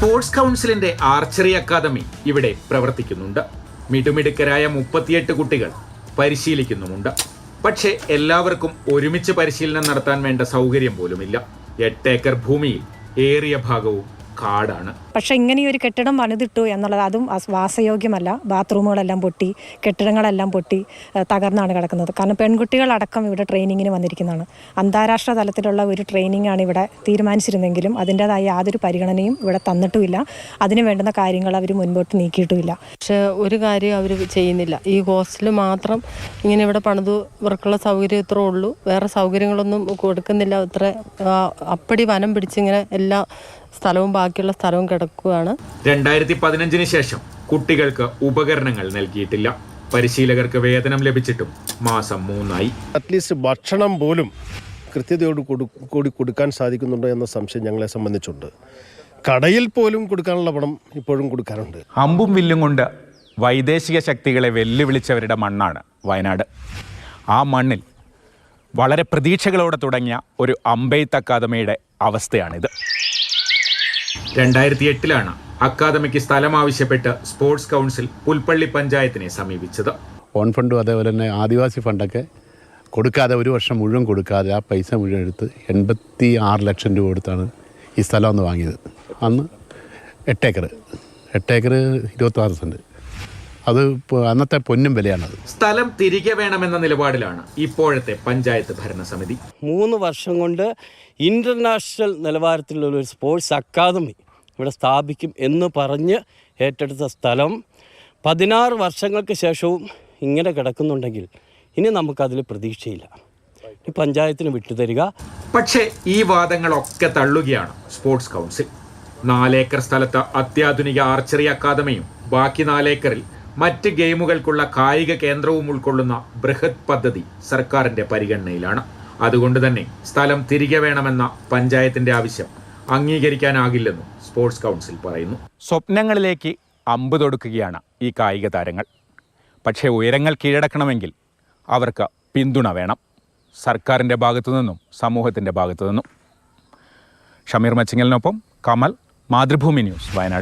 Sports കൗൺസിലിന്റെ archery academy ഇവിടെ പ്രവർത്തിക്കുന്നുണ്ട്. മിടുമിടുക്കരായ മുപ്പത്തിയെട്ട് കുട്ടികൾ പരിശീലിക്കുന്നുമുണ്ട്. പക്ഷേ എല്ലാവർക്കും ഒരുമിച്ച് പരിശീലനം നടത്താൻ വേണ്ട സൗകര്യം പോലുമില്ല. എട്ടേക്കർ ഭൂമിയിൽ ഏറിയ ഭാഗവും കാടാണ്. പക്ഷെ ഇങ്ങനെ ഒരു കെട്ടിടം പണിതിട്ടു എന്നുള്ളത് അതും വാസയോഗ്യമല്ല. ബാത്റൂമുകളെല്ലാം പൊട്ടി കെട്ടിടങ്ങളെല്ലാം പൊട്ടി തകർന്നാണ് കിടക്കുന്നത്. കാരണം പെൺകുട്ടികളടക്കം ഇവിടെ ട്രെയിനിങ്ങിന് വന്നിരിക്കുന്നതാണ്. അന്താരാഷ്ട്ര തലത്തിലുള്ള ഒരു ട്രെയിനിങ് ആണ് ഇവിടെ തീരുമാനിച്ചിരുന്നെങ്കിലും അതിന്റെതായ യാതൊരു പരിഗണനയും ഇവിടെ തന്നിട്ടുമില്ല. അതിന് വേണ്ടുന്ന കാര്യങ്ങൾ അവർ മുൻപോട്ട് നീക്കിയിട്ടുമില്ല. പക്ഷെ ഒരു കാര്യം അവർ ചെയ്യുന്നില്ല. ഈ ഹോസ്റ്റൽ മാത്രം ഇങ്ങനെ ഇവിടെ പണിതു ഇവർക്കുള്ള സൗകര്യം ഇത്രേ ഉള്ളൂ. വേറെ സൗകര്യങ്ങളൊന്നും കൊടുക്കുന്നില്ല. ഇത്ര ആ, അപ്പടി വനം പിടിച്ചിങ്ങനെ എല്ലാ സ്ഥലവും ബാക്കിയുള്ള സ്ഥലവും കിടക്കുകയാണ് രണ്ടായിരത്തി പതിനഞ്ചിന് ശേഷം കുട്ടികൾക്ക് ഉപകരണങ്ങൾ നൽകിയിട്ടില്ല. പരിശീലകർക്ക് വേതനം ലഭിച്ചിട്ടും മാസം മൂന്നായി. അറ്റ്ലീസ്റ്റ് ഭക്ഷണം പോലും കൃത്യതയോട് കൊടു കൂടി കൊടുക്കാൻ സാധിക്കുന്നുണ്ടോ എന്ന സംശയം ഞങ്ങളെ സംബന്ധിച്ചുണ്ട്. കടയിൽ പോലും കൊടുക്കാനുള്ള പണം ഇപ്പോഴും കൊടുക്കാറുണ്ട്. അമ്പും വില്ലും കൊണ്ട് വൈദേശിക ശക്തികളെ വെല്ലുവിളിച്ചവരുടെ മണ്ണാണ് വയനാട്. ആ മണ്ണിൽ വളരെ പ്രതീക്ഷകളോടെ തുടങ്ങിയ ഒരു അമ്പെയ്ത്ത് അക്കാദമിയുടെ അവസ്ഥയാണിത്. രണ്ടായിരത്തി എട്ടിലാണ് അക്കാദമിക്ക് സ്ഥലം ആവശ്യപ്പെട്ട് സ്പോർട്സ് കൗൺസിൽ പുൽപ്പള്ളി പഞ്ചായത്തിനെ സമീപിച്ചത്. ഓൺ ഫണ്ടും അതേപോലെ തന്നെ ആദിവാസി ഫണ്ടൊക്കെ കൊടുക്കാതെ ഒരു വർഷം മുഴുവൻ കൊടുക്കാതെ ആ പൈസ മുഴുവൻ എടുത്ത് എൺപത്തി ആറ് ലക്ഷം രൂപ കൊടുത്താണ് ഈ സ്ഥലം ഒന്ന് വാങ്ങിയത്. അന്ന് എട്ടേക്കർ എട്ടേക്കർ ഇരുപത്താറ് സെന്റ് അത് അന്നത്തെ പൊന്നും വിലയാണത്. സ്ഥലം തിരികെ വേണമെന്ന നിലപാടിലാണ് ഇപ്പോഴത്തെ പഞ്ചായത്ത് ഭരണസമിതി. മൂന്ന് വർഷം കൊണ്ട് ഇന്റർനാഷണൽ നിലവാരത്തിലുള്ള ഒരു സ്പോർട്സ് അക്കാദമി ഇവിടെ സ്ഥാപിക്കും എന്ന് പറഞ്ഞ് ഏറ്റെടുത്ത സ്ഥലം പതിനാറ് വർഷങ്ങൾക്ക് ശേഷവും ഇങ്ങനെ കിടക്കുന്നുണ്ടെങ്കിൽ ഇനി നമുക്കതിൽ പ്രതീക്ഷയില്ല. ഈ പഞ്ചായത്തിന് വിട്ടുതരിക. പക്ഷേ ഈ വാദങ്ങളൊക്കെ തള്ളുകയാണ് സ്പോർട്സ് കൗൺസിൽ. നാലേക്കർ സ്ഥലത്ത് അത്യാധുനിക ആർച്ചറി അക്കാദമിയും ബാക്കി നാലേക്കറിൽ മറ്റ് ഗെയിമുകൾക്കുള്ള കായിക കേന്ദ്രവും ഉൾക്കൊള്ളുന്ന ബൃഹത് പദ്ധതി സർക്കാരിന്റെ പരിഗണനയിലാണ്. അതുകൊണ്ട് തന്നെ സ്ഥലം തിരികെ വേണമെന്ന പഞ്ചായത്തിന്റെ ആവശ്യം അംഗീകരിക്കാനാകില്ലെന്നും സ്പോർട്സ് കൗൺസിൽ പറയുന്നു. സ്വപ്നങ്ങളിലേക്ക് അമ്പ് തൊടുക്കുകയാണ് ഈ കായിക താരങ്ങൾ. പക്ഷേ ഉയരങ്ങൾ കീഴടക്കണമെങ്കിൽ അവർക്ക് പിന്തുണ വേണം. സർക്കാരിന്റെ ഭാഗത്തു നിന്നും സമൂഹത്തിന്റെ ഭാഗത്തു നിന്നും. ഷമീർ മച്ചിങ്ങലിനൊപ്പം കമൽ മാതൃഭൂമി ന്യൂസ് വയനാട്.